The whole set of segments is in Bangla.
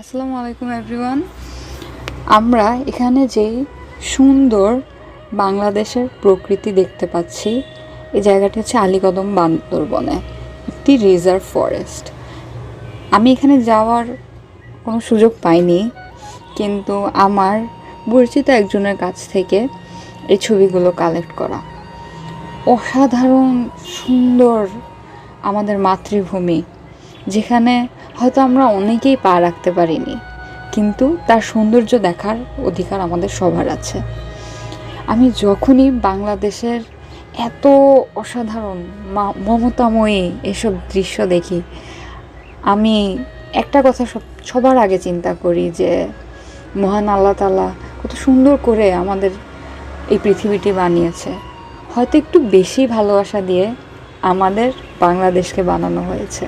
আসসালামু আলাইকুম এভরিওয়ান আমরা এখানে যে সুন্দর বাংলাদেশের প্রকৃতি দেখতে পাচ্ছি, এই জায়গাটি হচ্ছে আলীকদম বান্দরবনে, একটি রিজার্ভ ফরেস্ট আমি এখানে যাওয়ার কোনো সুযোগ পাইনি, কিন্তু আমার পরিচিত একজনের কাছ থেকে এই ছবিগুলো কালেক্ট করা। অসাধারণ, সুন্দর আমাদের মাতৃভূমি, যেখানে হয়তো আমরা অনেকেই পা রাখতে পারিনি, কিন্তু তার সৌন্দর্য দেখার অধিকার আমাদের সবার আছে। আমি যখনই বাংলাদেশের এত অসাধারণ মমতাময়ী এসব দৃশ্য দেখি, আমি একটা কথা সব, সবার আগে চিন্তা করি যে, মহান আল্লাহ তালা কত সুন্দর করে আমাদের এই পৃথিবীটি বানিয়েছে। হয়তো একটু বেশি ভালোবাসা দিয়ে আমাদের বাংলাদেশকে বানানো হয়েছে।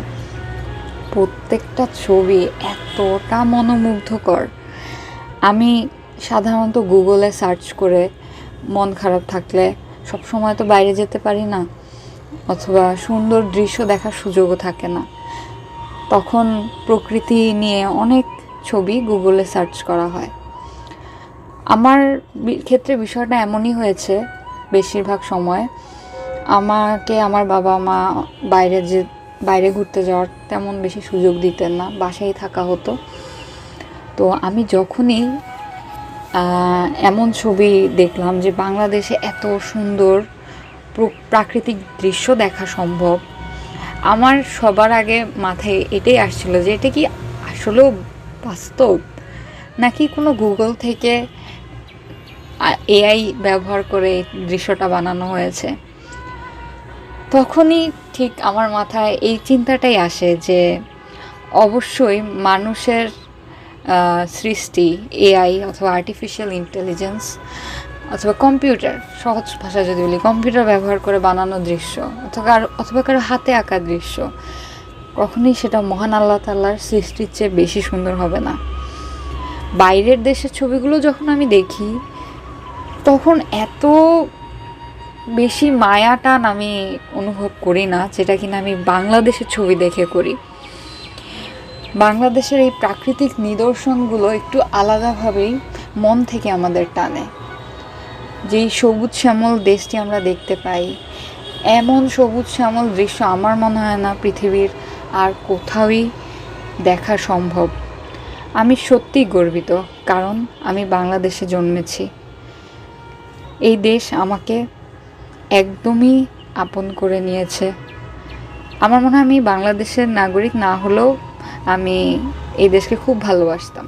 প্রত্যেকটা ছবি এতটা মনোমুগ্ধকর। আমি সাধারণত গুগলে সার্চ করে মন খারাপ থাকলে সব সময় তো বাইরে যেতে পারি না, অথবা সুন্দর দৃশ্য দেখার সুযোগও থাকে না। তখন প্রকৃতি নিয়ে অনেক ছবি গুগলে সার্চ করা হয়। আমার ক্ষেত্রে বিষয়টা এমনই হয়েছে বেশিরভাগ সময়। আমাকে আমার বাবা মা বাইরে যে বাইরে ঘুরতে যাওয়ার তেমন বেশি সুযোগ দিতেন না, বাসায় থাকা হতো। তো আমি যখনই এমন ছবি দেখলাম যে বাংলাদেশে এত সুন্দর প্র- প্রাকৃতিক দৃশ্য দেখা সম্ভব, আমার সবার আগে মাথায় এটাই আসছিল যে এটা কি আসলেও বাস্তব? নাকি কোনো গুগল থেকে এআই ব্যবহার করে দৃশ্যটা বানানো হয়েছে? তখনই ঠিক আমার মাথায় এই চিন্তাটাই আসে যে অবশ্যই মানুষের সৃষ্টি এআই অথবা আর্টিফিশিয়াল ইন্টেলিজেন্স অথবা কম্পিউটার সহজ ভাষা যদি বলি কম্পিউটার ব্যবহার করে বানানো দৃশ্য অথবা অথবা কারও হাতে আঁকা দৃশ্য, কখনোই সেটা মহান আল্লাহ তাল্লার সৃষ্টির চেয়ে বেশি সুন্দর হবে না। বাইরের দেশের ছবিগুলো যখন আমি দেখি, তখন এত বেশি মায়া টান আমি অনুভব করি না, যেটা কিনা আমি বাংলাদেশের ছবি দেখে করি। বাংলাদেশের এই প্রাকৃতিক নিদর্শনগুলো একটু আলাদাভাবেই মন থেকে আমাদের টানে। যেই সবুজ শ্যামল দেশটি আমরা দেখতে পাই, এমন সবুজ শ্যামল দৃশ্য আমার মনে হয় না পৃথিবীর আর কোথাওই দেখা সম্ভব। আমি সত্যিই গর্বিত, কারণ আমি বাংলাদেশে জন্মেছি। এই দেশ আমাকে একদমই আপন করে নিয়েছে। আমার মনে হয় আমি বাংলাদেশের নাগরিক না হলেও আমি এই দেশকে খুব ভালোবাসতাম।